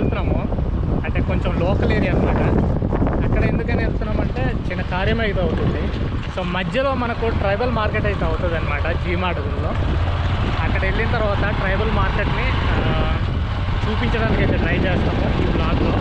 వెళ్తున్నాము. అంటే కొంచెం లోకల్ ఏరియా అనమాట అక్కడ ఎందుకని వెళ్తున్నామంటే చిన్న కార్యం అయితే అవుతుంది. సో మధ్యలో మనకు ట్రైబల్ మార్కెట్ అయితే అవుతుంది అనమాట జీమాడుగుల్లో అక్కడ వెళ్ళిన తర్వాత ట్రైబల్ మార్కెట్ని చూపించడానికి అయితే ట్రై చేస్తాము ఈ బ్లాగ్లో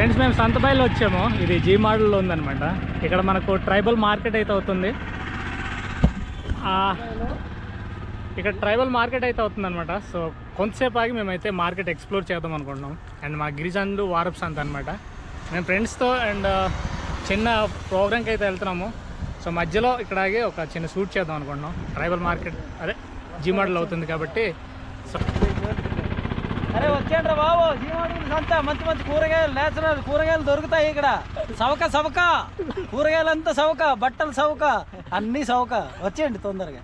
ఫ్రెండ్స్ మేము సంతబాయిలో వచ్చాము. ఇది జీ మోడల్లో ఉందనమాట ఇక్కడ మనకు ట్రైబల్ మార్కెట్ అయితే అవుతుంది. ఇక్కడ ట్రైబల్ మార్కెట్ అయితే అవుతుందన్నమాట. సో కొంతసేపు ఆగి మేమైతే మార్కెట్ ఎక్స్ప్లోర్ చేద్దాం అనుకుంటున్నాం. అండ్ మా గిరిజనులు వారపు సంత అనమాట మేము ఫ్రెండ్స్తో అండ్ చిన్న ప్రోగ్రామ్కి అయితే వెళ్తున్నాము. సో మధ్యలో ఇక్కడ ఆగి ఒక చిన్న షూట్ చేద్దాం అనుకుంటున్నాం. ట్రైబల్ మార్కెట్ అదే జీ మోడల్ అవుతుంది కాబట్టి. సో అరే వచ్చేయండి బాబు. సంత మంచి మంచి కూరగాయలు నేచురల్ కూరగాయలు దొరుకుతాయి ఇక్కడ. సవక సవక. కూరగాయలు అంతా సవక బట్టలు సవక అన్ని సవక. వచ్చేయండి తొందరగా.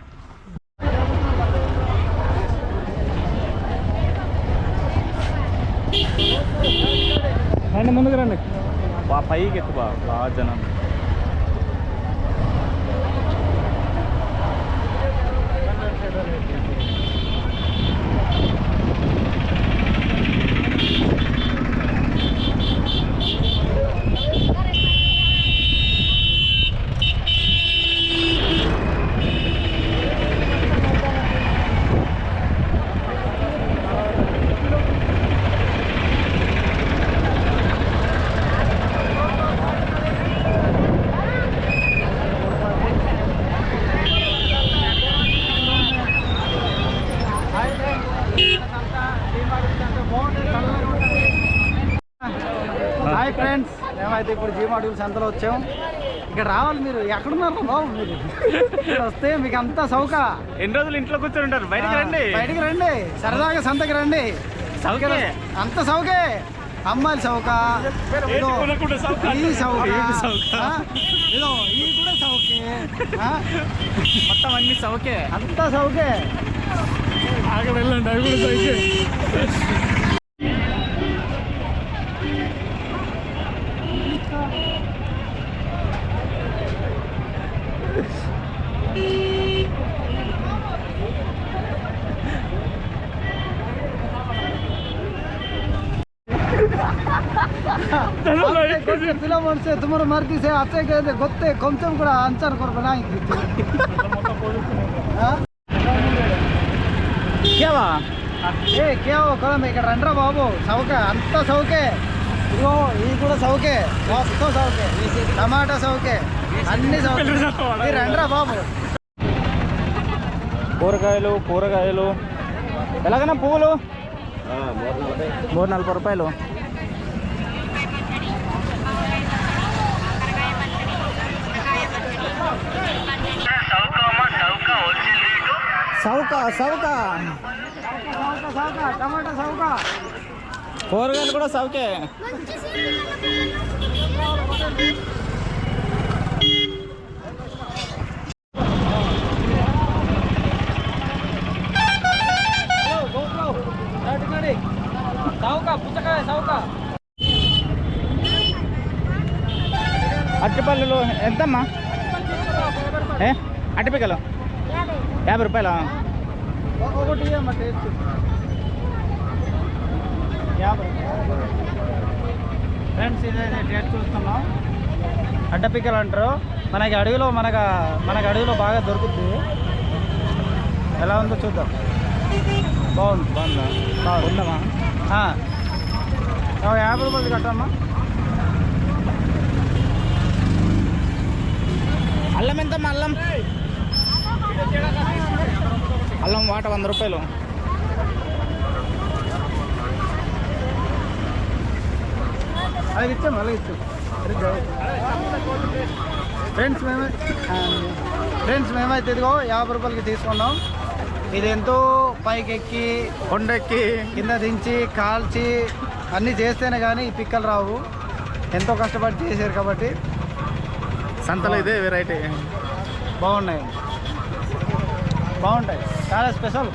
రండి ముందుకు రండి. బా పైకి ఎక్కువ బాగా జనం. హాయ్ ఫ్రెండ్స్ మేమైతే ఇప్పుడు జీవాడుగుల సంతలో వచ్చాం. ఇక్కడ రావాలి మీరు. ఎక్కడున్నారు బాబు మీరు? ఇక్కడ వస్తే మీకు అంతా సౌక. ఎన్ని రోజులు ఇంట్లో కూర్చొని ఉంటారు? బయటికి రండి. బయటికి రండి. సరదాగా సంతకి రండి. సౌకే. అంత సౌకే? అమ్మాయిల సౌక. సౌక. ఈ సౌక. ఇది సౌక. ఈ కూడా సౌకే. మొత్తం అన్ని సౌకే. అంతా సౌకే. అక్కడ వెళ్ళండి అవి కూడా సైకిల్ మరితీసే అచ్చే గొత్తే కొంచెం కూడా అంచను కొరకు నాయకి కేవా? ఏ కేవో కొలం ఇక్కడ రండ్రా బాబు సౌక అంత సౌకే. ఇదిగో ఇది కూడా సౌకే మొత్తం సౌకే టమాటా సౌకే అన్ని సౌకే. రండ్రా బాబు. కూరగాయలు కూరగాయలు. ఎలాగైనా పువ్వులు? మూడు నలభై రూపాయలు. సౌక సౌక. టమాటా సౌక కూరగాయలు కూడా సౌకే. సౌక పుచ్చకాయ సౌక ఎంతమ్మా ఏ? అరటిపికలు యాభై రూపాయలా? ఒకటి యాభై. ఫ్రెండ్స్ ఇదైతే టేస్ట్ చూస్తున్నాం. అడ్డపిక్కలు అంటారు. మనకి అడవిలో మనకు మనకి అడవిలో బాగా దొరుకుతుంది ఎలా ఉందో చూద్దాం. బాగుంది బాగుందా? బాగుంది. ఉందమ్మా. యాభై రూపాయలు కట్టమ్మా. అల్లం ఎంతమ్మా అల్లం? అల్లం వాట వంద రూపాయలు. అలాగే ఇచ్చాం అలాగే ఇచ్చాం. ఫ్రెండ్స్ మేమే ఫ్రెండ్స్ మేమైతే ఇదిగో యాభై రూపాయలకి తీసుకున్నాం. ఇది ఎంతో పైకి ఎక్కి కొండెక్కి. కింద దించి కాల్చి అన్నీ చేస్తేనే కానీ ఈ పిక్కలు రావు. ఎంతో కష్టపడి చేశారు కాబట్టి. సంతలో ఇదే వెరైటీ బాగున్నాయి. బాగుంటాయి. చాలా స్పెషల్.